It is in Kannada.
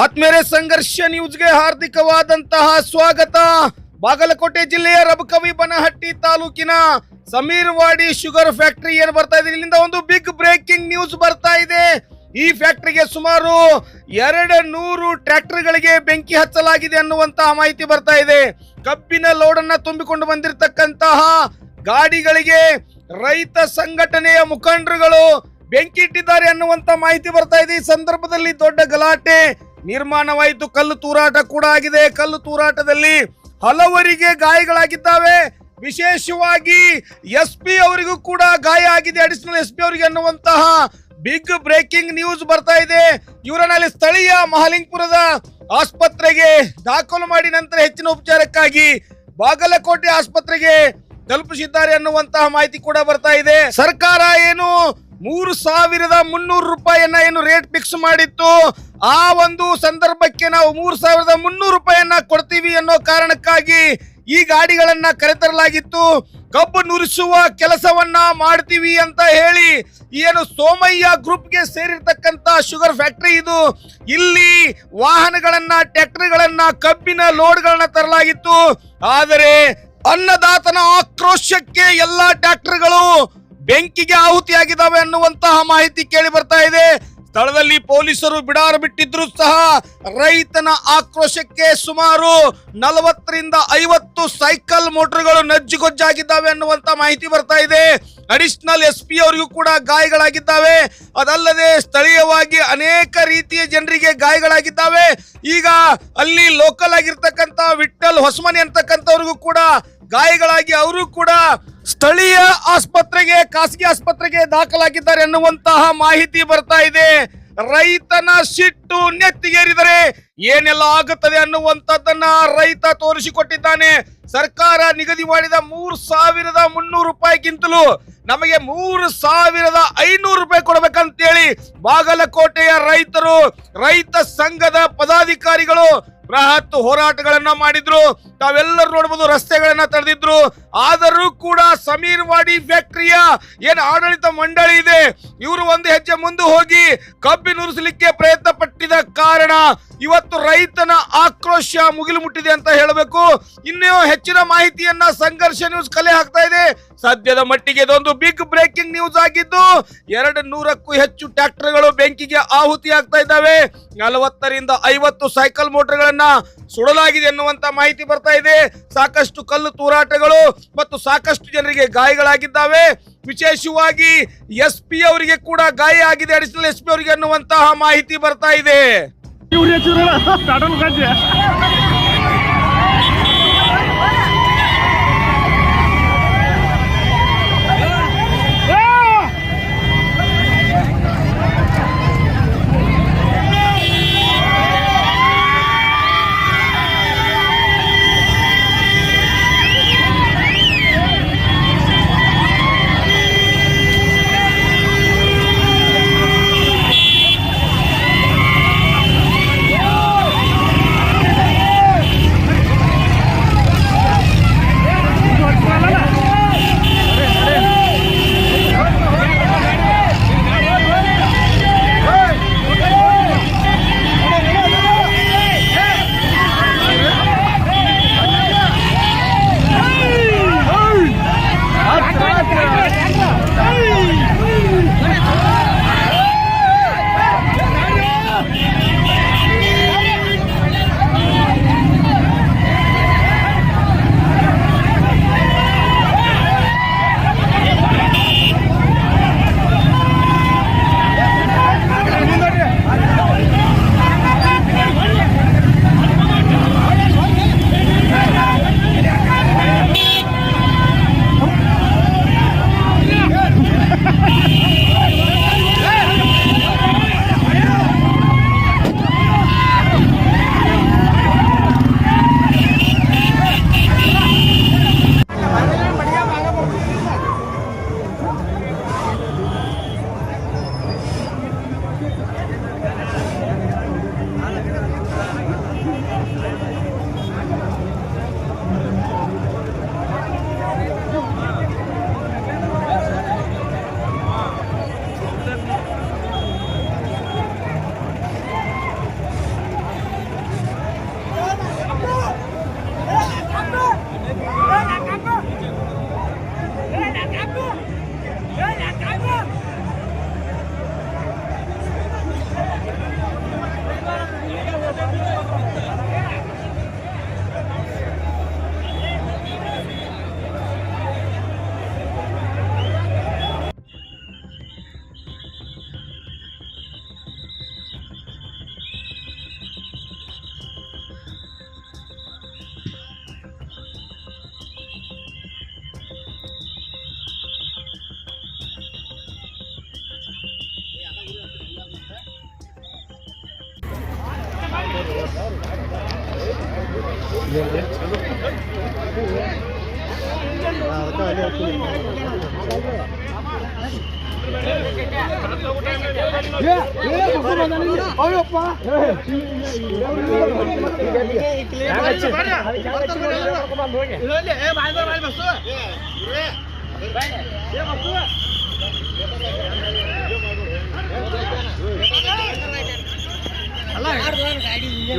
ಆತ್ಮೇರೆ ಸಂಘರ್ಷ ನ್ಯೂಸ್ಗೆ ಹಾರ್ದಿಕವಾದಂತಹ ಸ್ವಾಗತ. ಬಾಗಲಕೋಟೆ ಜಿಲ್ಲೆಯ ರಬಕವಿ ಬನಹಟ್ಟಿ ತಾಲೂಕಿನ ಸಮೀರ್ವಾಡಿ ಶುಗರ್ ಫ್ಯಾಕ್ಟರಿ ಏನು ಬರ್ತಾ ಇದೆ? ಇಲ್ಲಿಂದ ಒಂದು ಬಿಗ್ ಬ್ರೇಕಿಂಗ್ ನ್ಯೂಸ್ ಬರ್ತಾ ಇದೆ. ಈ ಫ್ಯಾಕ್ಟರಿಗೆ ಸುಮಾರು ಎರಡು ನೂರು ಟ್ರ್ಯಾಕ್ಟರ್ಗಳಿಗೆ ಬೆಂಕಿ ಹಚ್ಚಲಾಗಿದೆ ಅನ್ನುವಂತಹ ಮಾಹಿತಿ ಬರ್ತಾ ಇದೆ. ಕಬ್ಬಿನ ಲೋಡ್ ಅನ್ನ ತುಂಬಿಕೊಂಡು ಬಂದಿರತಕ್ಕಂತಹ ಗಾಡಿಗಳಿಗೆ ರೈತ ಸಂಘಟನೆಯ ಮುಖಂಡರುಗಳು ಬೆಂಕಿ ಇಟ್ಟಿದ್ದಾರೆ ಅನ್ನುವಂತ ಮಾಹಿತಿ ಬರ್ತಾ ಇದೆ. ಈ ಸಂದರ್ಭದಲ್ಲಿ ದೊಡ್ಡ ಗಲಾಟೆ ನಿರ್ಮಾಣವಾಯಿತು. ಕಲ್ಲು ತೂರಾಟ ಕೂಡ ಆಗಿದೆ. ಕಲ್ಲು ತೂರಾಟದಲ್ಲಿ ಹಲವರಿಗೆ ಗಾಯಗಳಾಗಿದ್ದಾವೆ. ವಿಶೇಷವಾಗಿ ಎಸ್ ಪಿ ಅವರಿಗೂ ಕೂಡ ಗಾಯ ಆಗಿದೆ. ಅಡಿಷನಲ್ ಎಸ್ ಪಿ ಅವರಿಗೆ ಅನ್ನುವಂತಹ ಬಿಗ್ ಬ್ರೇಕಿಂಗ್ ನ್ಯೂಸ್ ಬರ್ತಾ ಇದೆ. ಇವರನ್ನಲ್ಲಿ ಸ್ಥಳೀಯ ಮಹಾಲಿಂಗಪುರದ ಆಸ್ಪತ್ರೆಗೆ ದಾಖಲು ಮಾಡಿ ನಂತರ ಹೆಚ್ಚಿನ ಉಪಚಾರಕ್ಕಾಗಿ ಬಾಗಲಕೋಟೆ ಆಸ್ಪತ್ರೆಗೆ ತಲುಪಿಸಿದ್ದಾರೆ ಅನ್ನುವಂತಹ ಮಾಹಿತಿ ಕೂಡ ಬರ್ತಾ ಇದೆ. ಸರ್ಕಾರ ಏನು ಮೂರು ಸಾವಿರದ ಮುನ್ನೂರು ರೂಪಾಯಿಯನ್ನ ಏನು ರೇಟ್ ಫಿಕ್ಸ್ ಮಾಡಿತ್ತು? ಆ ಒಂದು ಸಂದರ್ಭಕ್ಕೆ ನಾವು ಮೂರು ಸಾವಿರದ ಮುನ್ನೂರು ರೂಪಾಯಿಯನ್ನ ಕೊಡ್ತೀವಿ ಅನ್ನೋ ಕಾರಣಕ್ಕಾಗಿ ಈ ಗಾಡಿಗಳನ್ನ ಕರೆತರಲಾಗಿತ್ತು. ಕಬ್ಬು ನುರಿಸುವ ಕೆಲಸವನ್ನ ಮಾಡ್ತೀವಿ ಅಂತ ಹೇಳಿ ಏನು ಸೋಮಯ್ಯ ಗ್ರೂಪ್ಗೆ ಸೇರಿರ್ತಕ್ಕಂತ ಶುಗರ್ ಫ್ಯಾಕ್ಟರಿ ಇದು. ಇಲ್ಲಿ ವಾಹನಗಳನ್ನ, ಟ್ರ್ಯಾಕ್ಟರ್ಗಳನ್ನ, ಕಬ್ಬಿನ ಲೋಡ್ಗಳನ್ನ ತರಲಾಗಿತ್ತು. ಆದರೆ ಅನ್ನದಾತನ ಆಕ್ರೋಶಕ್ಕೆ ಎಲ್ಲಾ ಟ್ರ್ಯಾಕ್ಟರ್ಗಳು ಬೆಂಕಿಗೆ ಆಹುತಿಯಾಗಿದ್ದಾವೆ ಅನ್ನುವಂತಹ ಮಾಹಿತಿ ಕೇಳಿ ಬರ್ತಾ ಇದೆ. ಸ್ಥಳದಲ್ಲಿ ಪೊಲೀಸರು ಬಿಡಾರ ಬಿಟ್ಟಿದ್ರು ಸಹ ರೈತನ ಆಕ್ರೋಶಕ್ಕೆ ಸುಮಾರು ನಲವತ್ತರಿಂದ ಐವತ್ತು ಸೈಕಲ್ ಮೋಟರ್ಗಳು ನಜ್ಜುಗೊಜ್ಜಾಗಿದ್ದಾವೆ ಅನ್ನುವಂತ ಮಾಹಿತಿ ಬರ್ತಾ ಇದೆ. ಅಡಿಷನಲ್ ಎಸ್ ಪಿ ಅವರಿಗೂ ಕೂಡ ಗಾಯಗಳಾಗಿದ್ದಾವೆ. ಅದಲ್ಲದೆ ಸ್ಥಳೀಯವಾಗಿ ಅನೇಕ ರೀತಿಯ ಜನರಿಗೆ ಗಾಯಗಳಾಗಿದ್ದಾವೆ. ಈಗ ಅಲ್ಲಿ ಲೋಕಲ್ ಆಗಿರ್ತಕ್ಕಂತ ವಿಠಲ್ ಹೊಸಮನಿ ಅಂತಕ್ಕಂಥವ್ರಿಗೂ ಕೂಡ ಗಾಯಗಳಾಗಿ ಅವರು ಕೂಡ ಸ್ಥಳೀಯ ಆಸ್ಪತ್ರೆಗೆ, ಖಾಸಗಿ ಆಸ್ಪತ್ರೆಗೆ ದಾಖಲಾಗಿದ್ದಾರೆ ಅನ್ನುವಂತಹ ಮಾಹಿತಿ ಬರ್ತಾ ಇದೆ. ರೈತನ ಸಿಟ್ಟು ನೆತ್ತಿಗೇರಿದರೆ ಏನೆಲ್ಲ ಆಗುತ್ತದೆ ಅನ್ನುವಂಥದ್ದನ್ನ ರೈತ ತೋರಿಸಿಕೊಟ್ಟಿದ್ದಾನೆ. ಸರ್ಕಾರ ನಿಗದಿ ಮಾಡಿದ ಮೂರು ಸಾವಿರದ ಮುನ್ನೂರು ರೂಪಾಯಿಗಿಂತಲೂ ನಮಗೆ ಮೂರು ಸಾವಿರದ ಐನೂರು ರೂಪಾಯಿ ಕೊಡಬೇಕಂತೇಳಿ ಬಾಗಲಕೋಟೆಯ ರೈತರು, ರೈತ ಸಂಘದ ಪದಾಧಿಕಾರಿಗಳು ಬೃಹತ್ ಹೋರಾಟಗಳನ್ನ ಮಾಡಿದ್ರು. ತಾವೆಲ್ಲರೂ ನೋಡಬಹುದು ರಸ್ತೆಗಳನ್ನ ತಡೆದಿದ್ರು ಆದರೂ ಕೂಡ ಸಮೀರ್ ವಾಡಿ ಫ್ಯಾಕ್ಟರಿಯ ಏನ್ ಆಡಳಿತ ಮಂಡಳಿ ಇದೆ. ಇವರು ಒಂದು ಹೆಜ್ಜೆ ಮುಂದೆ ಹೋಗಿ ಕಬ್ಬಿನ ಉರಿಸಲಿಕ್ಕೆ ಪ್ರಯತ್ನ ಪಟ್ಟಿದ ಕಾರಣ ಇವತ್ತು ರೈತನ ಆಕ್ರೋಶ ಮುಗಿಲು ಮುಟ್ಟಿದೆ ಅಂತ ಹೇಳಬೇಕು. ಇನ್ನೂ ಹೆಚ್ಚಿನ ಮಾಹಿತಿಯನ್ನ ಸಂಘರ್ಷ ನ್ಯೂಸ್ ಕಲೆ ಹಾಕ್ತಾ ಇದೆ. ಸದ್ಯದ ಮಟ್ಟಿಗೆ ಇದೊಂದು ಬಿಗ್ ಬ್ರೇಕಿಂಗ್ ನ್ಯೂಸ್ ಆಗಿದ್ದು ಎರಡು ನೂರಕ್ಕೂ ಹೆಚ್ಚು ಟ್ರ್ಯಾಕ್ಟರ್ಗಳು ಬೆಂಕಿಗೆ ಆಹುತಿ ಆಗ್ತಾ ಇದ್ದಾವೆ. ನಲವತ್ತರಿಂದ ಐವತ್ತು ಸೈಕಲ್ ಮೋಟರ್ಗಳನ್ನ ಸುಡಲಾಗಿದೆ ಎನ್ನುವಂತ ಮಾಹಿತಿ ಬರ್ತಾ ಇದೆ. ಸಾಕಷ್ಟು ಕಲ್ಲು ತೂರಾಟಗಳು ಮತ್ತು ಸಾಕಷ್ಟು ಜನರಿಗೆ ಗಾಯಗಳಾಗಿದ್ದಾವೆ. ವಿಶೇಷವಾಗಿ ಎಸ್ ಪಿ ಅವರಿಗೆ ಕೂಡ ಗಾಯ ಆಗಿದೆ. ಅಡಿಷನಲ್ ಎಸ್ ಪಿ ಅವರಿಗೆ ಅನ್ನುವಂತಹ ಮಾಹಿತಿ ಬರ್ತಾ ಇದೆ. ಇವ್ರು ಹೆಚ್ಚಿದ್ರಲ್ಲ ಏ